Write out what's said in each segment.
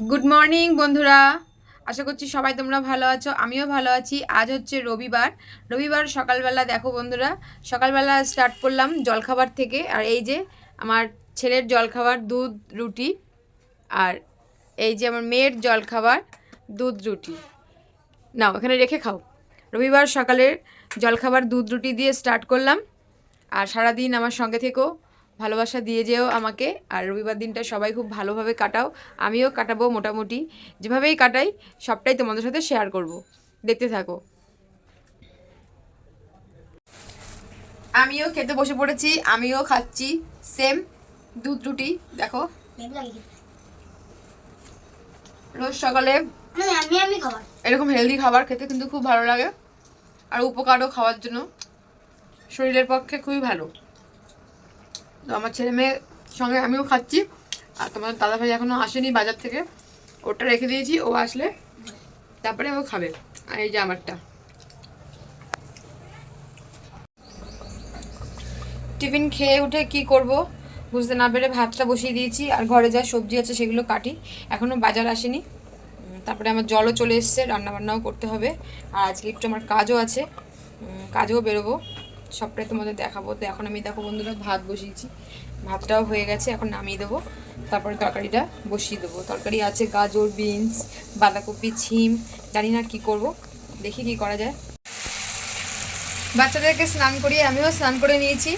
Good morning বন্ধুরা। আশা করছি সবাই তোমরা ভালো আছো, আমিও ভালো আছি। আজ হচ্ছে রবিবার। রবিবার সকালবেলা, দেখো বন্ধুরা, সকালবেলা স্টার্ট করলাম জলখাবার থেকে। আর এই যে আমার ছেলের জলখাবার, দুধ, রুটি, আর এই যে আমার মেয়ের জলখাবার, দুধ, রুটি। নাও, এখানে রেখে খাও। রবিবার সকালের জলখাবার, দুধ, রুটি দিয়ে স্টার্ট করলাম। আর সারাদিন আমার সঙ্গে থেকেও ভালোবাসা দিয়ে যেও আমাকে। আর রবিবার দিনটা সবাই খুব ভালোভাবে কাটাও। আমিও কাটাবো মোটামুটি। যেভাবেই কাটাই, সবটাই তোমাদের সাথে শেয়ার করব। দেখতে থাকো। আমিও খেতে বসে পড়েছি, আমিও খাচ্ছি। সেম দুধ রুটি, দেখো। রোজ সকালে এরকম হেলদি খাবার খেতে কিন্তু খুব ভালো লাগে। আর উপকারও খাওয়ার জন্য। শরীরের পক্ষে খুবই ভালো। তো আমার ছেলে মেয়ের সঙ্গে আমিও খাচ্ছি। আর তোমার দাদা ভাই এখনও আসেনি বাজার থেকে। ওটা রেখে দিয়েছি, ও আসলে। তারপরে ও খাবে। আর এই যে আমারটা। টিফিন খেয়ে উঠে কি করব? বুঝতে না পেরে ভাতটা বসিয়ে দিয়েছি। আর ঘরে যা সবজি আছে সেগুলো কাটি। এখনও বাজার আসেনি। তারপরে আমার জলও চলে এসছে, রান্নাবান্নাও করতে হবে। আর আজকে একটু আমার কাজও আছে। কাজেও বেরোবো। সবটাই তোমাদের দেখাবো। তো এখন আমি দেখো বন্ধুরা, ভাত বসিয়েছি। ভাতটাও হয়ে গেছে, এখন নামিয়ে দেবো। তারপরে তরকারিটা বসিয়ে দেবো। তরকারি আছে গাজর, বিনস, বাঁধাকপি, ছিম। জানি না কী করব। দেখি কি করা যায়। বাচ্চাদেরকে স্নান করিয়ে আমিও স্নান করে নিয়েছি।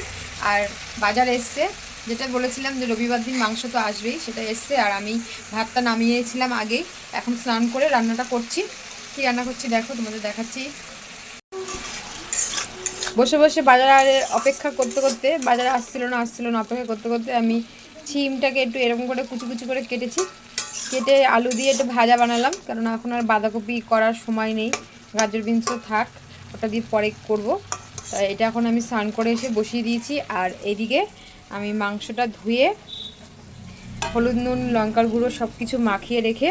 আর বাজার এসছে। যেটা বলেছিলাম যে রবিবার দিন মাংস তো আসবেই, সেটা এসছে। আর আমি ভাতটা নামিয়েছিলাম আগেই। এখন স্নান করে রান্নাটা করছি। কি রান্না করছি দেখো, তোমাদের দেখাচ্ছি। বসে বসে বাজারে অপেক্ষা করতে করতে, বাজারে আসছিল না আসছিল না, অপেক্ষা করতে করতে আমি ছিমটাকে একটু এরকম করে কুচি কুচি করে কেটেছি। কেটে আলু দিয়ে একটু ভাজা বানালাম, কারণ এখন আর বাঁধাকপি করার সময় নেই। গাজর বিনসও থাক, ওটা দিয়ে পরে করব। তাই এটা এখন আমি স্নান করে এসে বসিয়ে দিয়েছি, আর এদিকে আমি মাংসটা ধুয়ে, হলুদ নুন, লঙ্কার গুঁড়ো সব কিছু মাখিয়ে রেখে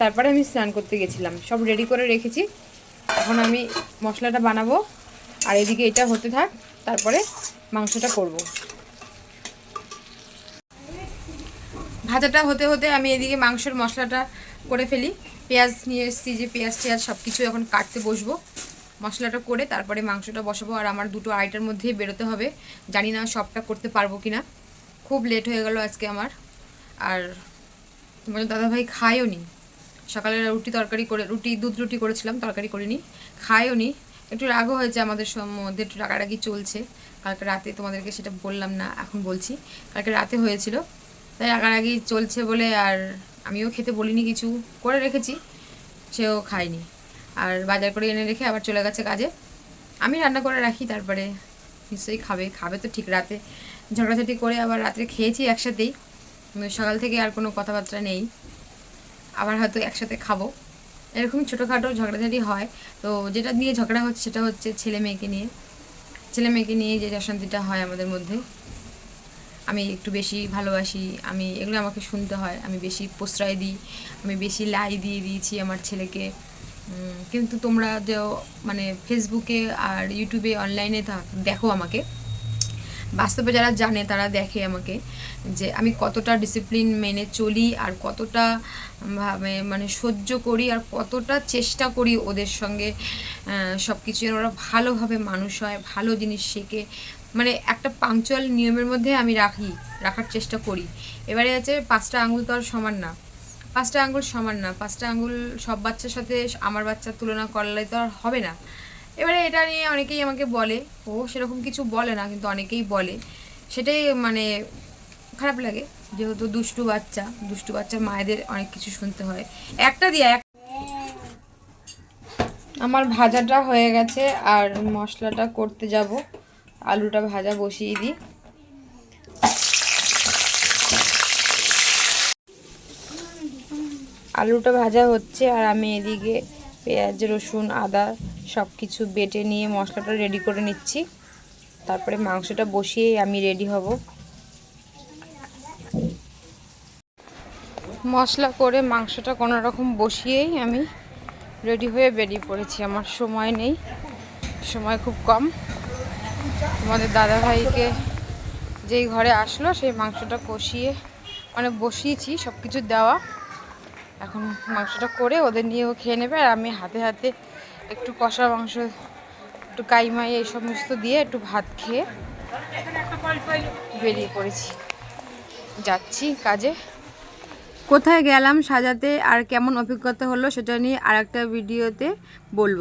তারপরে আমি স্নান করতে গেছিলাম। সব রেডি করে রেখেছি। এখন আমি মশলাটা বানাবো। আর এদিকে এটা হতে থাক, তারপরে মাংসটা করব। ভাজাটা হতে হতে আমি এদিকে মাংসের মশলাটা করে ফেলি। পেঁয়াজ নিয়ে এসেছি যে পেঁয়াজ টেয়াজ সব কিছু এখন কাটতে বসবো। মশলাটা করে তারপরে মাংসটা বসাবো, আর আমার দুটো আইটার মধ্যেই বেরোতে হবে। জানি না সবটা করতে পারব কি না খুব লেট হয়ে গেল আজকে আমার। আর তোমার দাদাভাই খায়ও নি। সকালে রুটি তরকারি করে, রুটি, দুধ রুটি করেছিলাম, তরকারি করিনি। খায়ও নি। একটু রাগও হয়েছে আমাদের মধ্যে, একটু রাগারাগি চলছে। কালকে রাতে তোমাদেরকে সেটা বললাম না, এখন বলছি। কালকে রাতে হয়েছিল। তাই রাগারাগি চলছে বলে আর আমিও খেতে বলিনি কিছু, করে রেখেছি, সেও খায়নি। আর বাজার করে এনে রেখে আবার চলে গেছে কাজে। আমি রান্না করে রাখি, তারপরে নিশ্চয়ই খাবে। খাবে তো ঠিক রাতে। ঝগড়াঝাটি করে আবার রাত্রে খেয়েছি একসাথেই। সকাল থেকে আর কোনো কথাবার্তা নেই। আবার হয়তো একসাথে খাব। এরকম ছোটোখাটো ঝগড়াঝাটি হয়। তো যেটা নিয়ে ঝগড়া হচ্ছে সেটা হচ্ছে ছেলে মেয়েকে নিয়ে। ছেলে মেয়েকে নিয়ে যে অশান্তিটা হয় আমাদের মধ্যে। আমি একটু বেশি ভালোবাসি, আমি এগুলো আমাকে শুনতে হয়। আমি বেশি প্রশ্রয় দিই, আমি বেশি লাই দিয়ে দিয়েছি আমার ছেলেকে। কিন্তু তোমরা যে মানে ফেসবুকে আর ইউটিউবে অনলাইনে দেখো আমাকে। বাস্তবে যারা জানে, তারা দেখে আমাকে যে আমি কতটা ডিসিপ্লিন মেনে চলি আর কতটা ভাবে মানে সহ্য করি আর কতটা চেষ্টা করি ওদের সঙ্গে সব কিছু যেন ওরা ভালোভাবে মানুষ হয়, ভালো জিনিস শেখে। মানে একটা পাংচুয়াল নিয়মের মধ্যে আমি রাখি, রাখার চেষ্টা করি। এবারে আছে পাঁচটা আঙুল তো আর সমান না। পাঁচটা আঙুল সমান না। পাঁচটা আঙুল সব বাচ্চার সাথে, আমার বাচ্চার তুলনা করলে তো আর হবে না। এবারে এটা নিয়ে অনেকেই আমাকে বলে, ও সেরকম কিছু বলে না, কিন্তু অনেকেই বলে। সেটাই মানে খারাপ লাগে, যেহেতু দুষ্টু বাচ্চা, দুষ্টু বাচ্চার মায়েদের অনেক কিছু শুনতে হয়। একটা দিয়ে এক আমার ভাজাটা হয়ে গেছে, আর মশলাটা করতে যাব। আলুটা ভাজা বসিয়ে দিই। আলুটা ভাজা হচ্ছে, আর আমি এদিকে পেঁয়াজ, রসুন, আদা সব কিছু বেটে নিয়ে মশলাটা রেডি করে নিচ্ছি। তারপরে মাংসটা বসিয়ে আমি রেডি হব। মশলা করে মাংসটা কোনো রকম বসিয়েই আমি রেডি হয়ে বেরিয়ে পড়েছি। আমার সময় নেই, সময় খুব কম। তোমাদের দাদাভাইকে যেই ঘরে আসলো, সেই মাংসটা কষিয়ে মানে বসিয়েছি সব কিছু দেওয়া। এখন মাংসটা করে ওদের নিয়েও খেয়ে নেবে। আর আমি হাতে হাতে একটু কষা মাংস, একটু কাইমাই এই সমস্ত দিয়ে একটু ভাত খেয়ে বেরিয়ে পড়েছি। যাচ্ছি কাজে। কোথায় গেলাম সাজাতে আর কেমন অভিজ্ঞতা হলো সেটা নিয়ে আর একটা ভিডিওতে বলব।